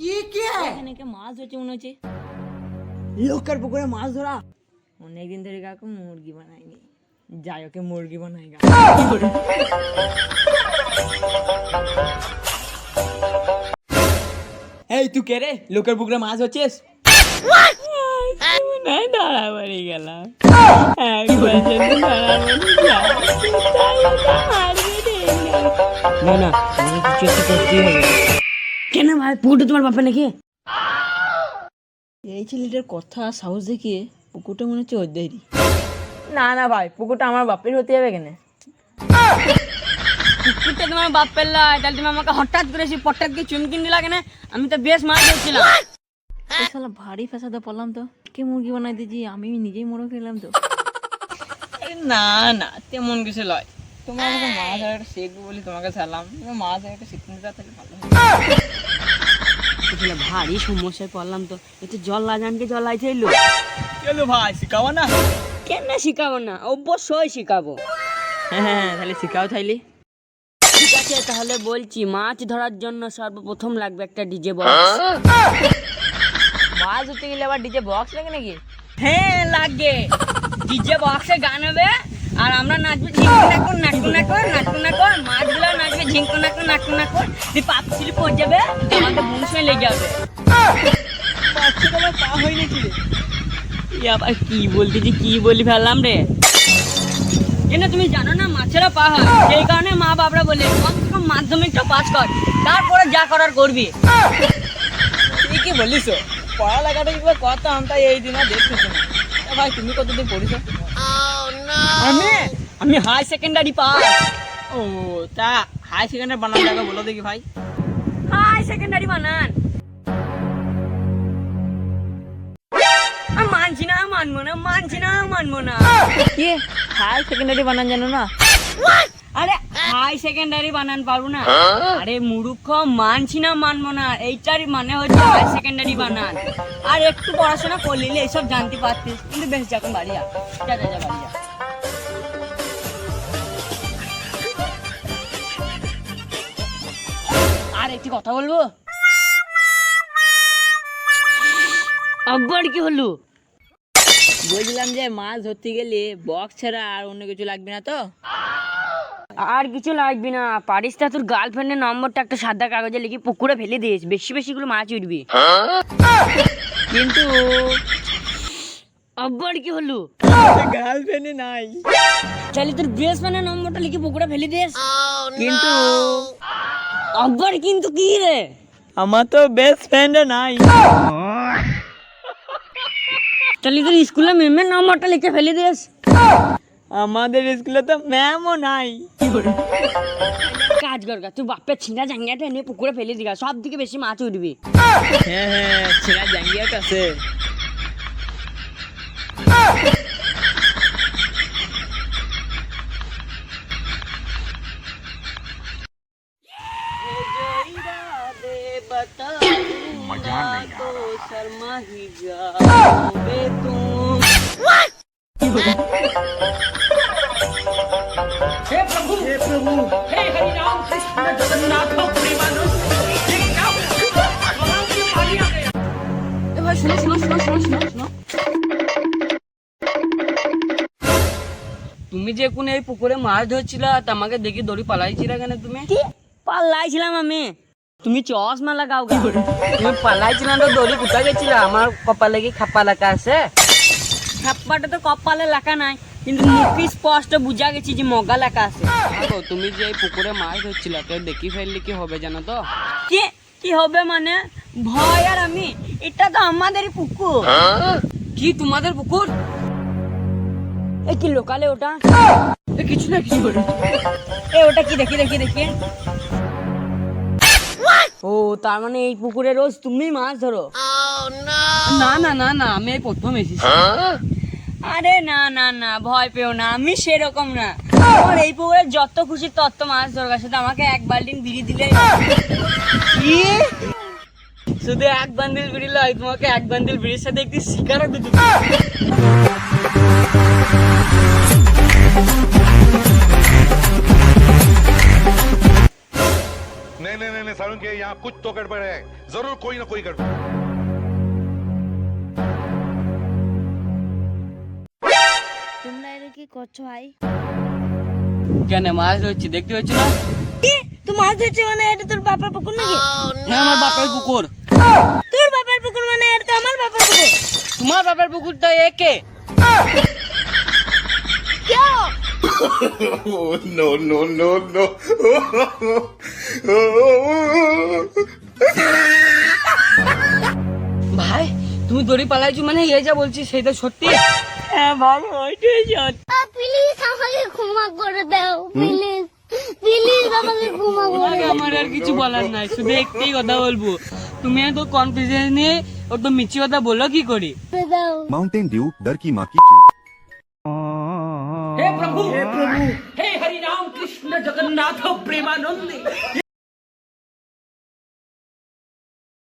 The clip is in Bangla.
ये क्या है এখানে কে মাছ ধরছে মনে হচ্ছে লোকের পুকুরে মাছ ধরা অনেকদিন ধরে কাকু মুরগি বানায়নি যাই ওকে মুরগি বানাই গা এই তুই কে রে লোকের পুকুরে মাছ হচ্ছিস ধরা। না না কিছু একটা করতেই হবে কেন ভাই পুকুরটা তোমার বাপের নাকি? এই ছেলেটার কথা সাহস দেখিয়ে পুকুরটা মনে হচ্ছে ওদেরই না না ভাই পুকুরটা আমার বাপের হতে যাবে কেন? পুকুরটা তোমার বাপের লাই তাহলে তুমি আমাকে হঠাৎ করে পটাৎ দিয়ে চুমকিন দিলা কেন? আমি তো বেশ মাছ ধরছিলাম শালা ভারী ফেসাতে পড়লাম তো। কে মুরগি বানাই দিয়েছি আমি নিজেই মরে ফেললাম তো। না না তেমন কিছু লয়। তোমার আমাকে মাছ ধরা একটা শিখব বলি তোমাকে সালাম তুমি মাছ ধরা একটা শিখতে তাহলে ভালো ভারী সমস্যায় পড়লাম তো। একটু জল লাগানকে জল লাইতে এলো কেলো ভাই শিখাবো না? কেন শিখাবো না? অবশ্যই শিখাবো। হ্যাঁ তাহলে শিখাও তাইলে। ঠিক আছে তাহলে বলছি মাছ ধরার জন্য সর্বপ্রথম লাগবে একটা ডিজে বক্স। মাছ ধরতে গেলে আবার ডিজে বক্স লাগে নাকি? হ্যাঁ লাগে। ডিজে বক্সে গান হবে আর আমরা নাচবো ঝিঙ্কু নাকুন নাকু নাকুন নাকু নাকুন মাছগুলো নাচবে ঝিঙ্কু নাকু নাকু নাকুন দিয়ে পাপ ছিল পড়ে যাবে আমাদের মুখে লেগে যাবে। বাচ্চা তোমার পা হয় নাকি রে? আবার কি বলতেছি কি বলি ফেললাম রে? কেন তুমি জানো না মাছেরা পা হয়? সেই কারণে মা বাপরা বলে সে মাধ্যমিকটা পাস কর তারপরে যা করার করবি। ঠিকই বলিস পড়ালেখাটা কি করে করতাম তাই এই দিন আর দেখতেছি না। ভাই তুমি কতদিন পড়িস আমি আমি হাই সেকেন্ডারি পাস। ও তা হাই সেকেন্ডারি বানান জায়গা বলো দেখি ভাই। হাই সেকেন্ডারি বানান। মানছি না মানবো না মানছি না মানবো না। কি? হাই সেকেন্ডারি বানান জানো না? হাই সেকেন্ডারি বানান পারব না। আরে মূর্খ মানছি না মানবো না। এইটার মানে হচ্ছে হাই সেকেন্ডারি বানান। আর একটু পড়াশোনা করলে এইসব জানতে পারতিস। কিন্তু বেশ যখন বাড়ি যা যা যা যা বাড়ি যা আর একটি কথা বলব? আব্বার কি হলো? বলছিলাম যে মাছ ধরতে গেলে বক্স ছাড়া আর অন্য কিছু লাগবে না তো? আর কিছু লাগবে না। পারিস তা তোর গার্লফ্রেন্ডের নম্বরটা একটা সাদা কাগজে লিখে পুকুরে ফেলে দিস বেশি বেশি গুলো মাছ উঠবি। কিন্তু আব্বার কি হলো? গার্লফ্রেন্ডে নাই। তাহলে তোর বেস্ট ফ্রেন্ডের নম্বরটা লিখে পুকুরে ফেলে দিস কিন্তু আব্বার কিন্তু কি রে? আমার তো বেস্ট ফ্রেন্ড নাই। তাহলে তোর স্কুলে ম্যামের নাম্বারটা লিখে ফেলে দিস আমাদের স্কুলে তো ম্যামও নাই কাজ কর গা, তুই বাপের ছিঁড়া জাঙ্গিয়াটা এনে পুকুরে ফেলে দিগা সব দিকে বেশি মাছ উঠবি হ্যাঁ হ্যাঁ ছিঁড়া জাঙ্গিয়াটা আছে मजा नहीं आ रहा शर्मा ही जाओगे तुम তুমি যে কোন এই পুকুরে মাছ ধরছিল আমাকে দেখি দড়ি পালাইছিল কেন তুমি কি পালাইছিলাম আমি তুমি চশমা লাগাও গা তুমি পালাইছিলাম তো দড়ি কোথায় গেছিল আমার কপালে কি খাপ্পা লেখা আছে খাপ্পাটা তো কপালে লেখা নাই কিন্তু মুখে স্পষ্ট বুঝা গেছি যে মগা লেখা আছে। তুমি যে এই পুকুরে মাছ ধরছিল কেউ দেখি ফেললে কি হবে জানো তো? কি কি হবে মানে? ভয় আর আমি এটা তো আমাদেরই পুকুর। কি তোমাদের পুকুর? এ কি লোকালে ওটা? এ, কিছু না কিছু। এ ওটা কি দেখি দেখি দেখি। ও তার মানে এই পুকুরে রোজ তুমি মাছ ধরো? না না না না আমি এই প্রথম এসেছি। আরে না না না ভয় পেও না আমি সেরকম না আমার এই পুকুরে যত খুশি তত মাছ দরকার শুধু আমাকে এক বালতিন বিড়ি দিলে কি শুধু এক বান্ডিল বিড়ি লয় তোমাকে এক বান্ডিল বিড়ির সাথে একটি শিকারও দিতে नहीं नहीं नहीं नहीं सारुण के यहाँ कुछ तो गड़बड़ है जरूर कोई ना कोई गड़बड़ কি করছ ভাই? কেন মাছ ধরছি? দেখতে পাচ্ছ না? তুই মাছ ধরছিস মানে এটা তোর বাবার পুকুর নাকি? হ্যাঁ আমার বাপের পুকুর। তোর বাবার পুকুর মানে এটা তো আমার বাবার পুকুর? তোমার বাপের পুকুরটা একে ভাই তুমি দড়ি পালাইছো মানে এই যা বলছি সেটা সত্যি? হ্যাঁ, কিছু বলার নাই শুধু একটাই কথা বলব। তুমি এত কনফিউশন নিয়ে তো মিচি কথা বলো কি করে? মাউন্টেন ডিউ ডর কি মা কি হে প্রভু হে প্রভু হে হরি রাম কৃষ্ণ জগন্নাথ প্রেমানন্দে।